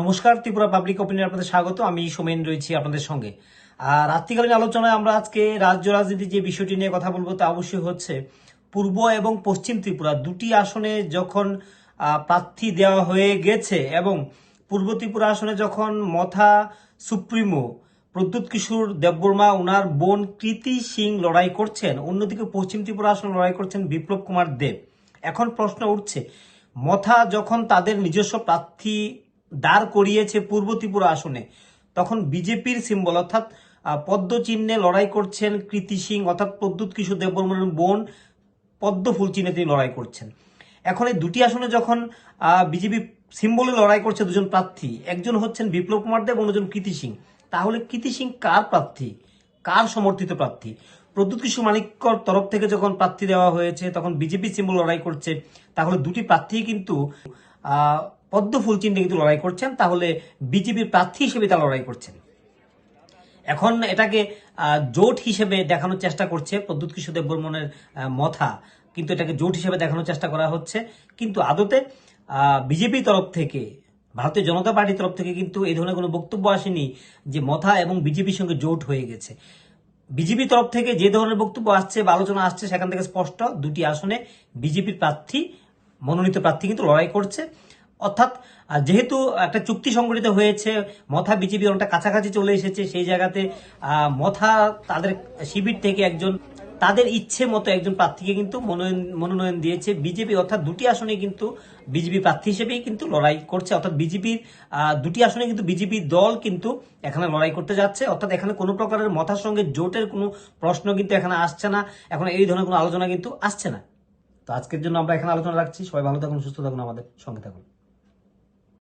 নমস্কার, Tripura public opinion আপনাদের স্বাগত। আমি সোমেন রয়েছি আপনাদের সঙ্গে। আর রাত্রিকালীন আলোচনায় আমরা আজকে রাজ্য রাজনীতির যে বিষয়টি নিয়ে কথা বলব তা অবশ্যই হচ্ছে পূর্ব এবং পশ্চিম ত্রিপুরা। দুটি আসনে যখন প্রার্থী দেওয়া হয়ে গেছে এবং পূর্ব ত্রিপুরা আসনে যখন মথা সুপ্রিমো, প্রদ্যুৎ কিশোর দেববর্মা ওনার বোন কৃতি সিং লড়াই করছেন, অন্যদিকে পশ্চিম ত্রিপুরা আসনে লড়াই করছেন বিপ্লব কুমার দেব। এখন প্রশ্ন উঠছে, মথা যখন তাদের নিজস্ব প্রার্থী দাঁড় করিয়েছে পূর্ব ত্রিপুরা আসনে। তখন বিজেপির সিম্বল অর্থাৎ পদ্ম চিহ্নে লড়াই করছেন কৃতি সিং অর্থাৎ প্রদ্যুৎ কিশোর দেববর্মনের বোন পদ্ম ফুল চিহ্নে তিনি লড়াই করছেন। এখন এই দুটি আসনে যখন বিজেপি সিম্বলে লড়াই করছে দুজন প্রার্থী, একজন হচ্ছেন বিপ্লব কুমার দেব, অন্যজন কৃতি সিং। তাহলে কৃতি সিং কার প্রার্থী? কার সমর্থিত প্রার্থী? প্রদ্যুৎ কিশোর মানিক্যর তরফ থেকে যখন প্রার্থী দেওয়া হয়েছে, তখন বিজেপি সিম্বল লড়াই করছে, তাহলে দুটি প্রার্থী কিন্তু পদ্ম ফুল চিহ্নে কিন্তু লড়াই করছেন, তাহলে বিজেপির প্রার্থী হিসেবে তারা লড়াই করছেন। এখন এটাকে জোট হিসেবে দেখানোর চেষ্টা করছে প্রদ্যুৎ কিশোর দেববর্মনের মথা। কিন্তু এটাকে জোট হিসেবে দেখানোর চেষ্টা করা হচ্ছে। কিন্তু আদতে বিজেপি তরফ থেকে, ভারতীয় জনতা পার্টির তরফ থেকে কিন্তু এই ধরনের কোনো বক্তব্য আসেনি যে মথা এবং বিজেপির সঙ্গে জোট হয়ে গেছে। বিজেপি তরফ থেকে যে ধরনের বক্তব্য আসছে বা আলোচনা আসছে সেখান থেকে স্পষ্ট দুটি আসনে বিজেপির প্রার্থী, মনোনীত প্রার্থী কিন্তু লড়াই করছে। অর্থাৎ যেহেতু একটা চুক্তি সংগঠিত হয়েছে, মথা বিজেপি অনেকটা কাছাকাছি চলে এসেছে, সেই জায়গাতে মথা তাদের শিবির থেকে একজন, তাদের ইচ্ছে মতো একজন প্রার্থীকে কিন্তু মনোনয়ন মনোনয়ন দিয়েছে। বিজেপি অর্থাৎ দুটি আসনে কিন্তু বিজেপি প্রার্থী হিসেবেই কিন্তু লড়াই করছে। অর্থাৎ বিজেপির দুটি আসনে কিন্তু বিজেপি দল কিন্তু এখানে লড়াই করতে যাচ্ছে। অর্থাৎ এখানে কোনো প্রকারের মথার সঙ্গে জোটের কোনো প্রশ্ন কিন্তু এখানে আসছে না। এখন এই ধরনের কোনো আলোচনা কিন্তু আসছে না। তো আজকের জন্য আমরা এখানে আলোচনা রাখছি। সবাই ভালো থাকুন, সুস্থ থাকুন আমাদের সঙ্গে থাকুন।